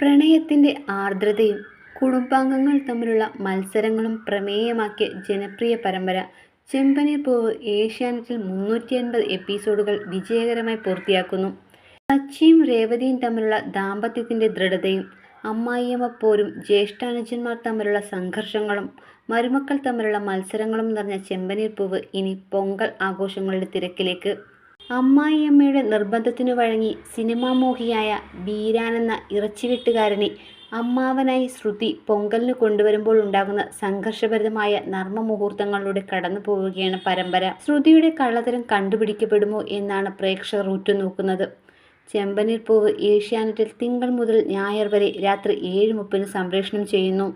പ്രണയത്തിന്റെ ആർദ്രതയും കുടുംബാംഗങ്ങൾ തമ്മിലുള്ള മത്സരങ്ങളും പ്രമേയമാക്കിയ ജനപ്രിയ പരമ്പര ചെമ്പനീർ പൂവ് ഏഷ്യാനെറ്റിൽ മുന്നൂറ്റി അൻപത് എപ്പിസോഡുകൾ വിജയകരമായി പൂർത്തിയാക്കുന്നു. സച്ചിയും രേവതിയും തമ്മിലുള്ള ദാമ്പത്യത്തിന്റെ ദൃഢതയും അമ്മായിയമ്മ പോരും ജ്യേഷ്ഠാനുജന്മാർ തമ്മിലുള്ള സംഘർഷങ്ങളും മരുമക്കൾ തമ്മിലുള്ള മത്സരങ്ങളും നിറഞ്ഞ ചെമ്പനീർ പൂവ് ഇനി പൊങ്കൽ ആഘോഷങ്ങളുടെ തിരക്കിലേക്ക്. അമ്മായിയമ്മയുടെ നിർബന്ധത്തിനു വഴങ്ങി സിനിമാമോഹിയായ ബീരാനെന്ന ഇറച്ചിവെട്ടുകാരനെ അമ്മാവനായി ശ്രുതി പൊങ്കലിന് കൊണ്ടുവരുമ്പോൾ ഉണ്ടാകുന്ന സംഘർഷഭരിതമായ നർമ്മ മുഹൂർത്തങ്ങളിലൂടെ കടന്നു പോവുകയാണ് പരമ്പര. ശ്രുതിയുടെ കള്ളത്തരം കണ്ടുപിടിക്കപ്പെടുമോ എന്നാണ് പ്രേക്ഷകർ ഉറ്റുനോക്കുന്നത്. ചെമ്പനീർ പൂവ് ഏഷ്യാനെറ്റിൽ തിങ്കൾ മുതൽ ഞായർ വരെ രാത്രി ഏഴ് മുപ്പതിന് സംപ്രേഷണം ചെയ്യുന്നു.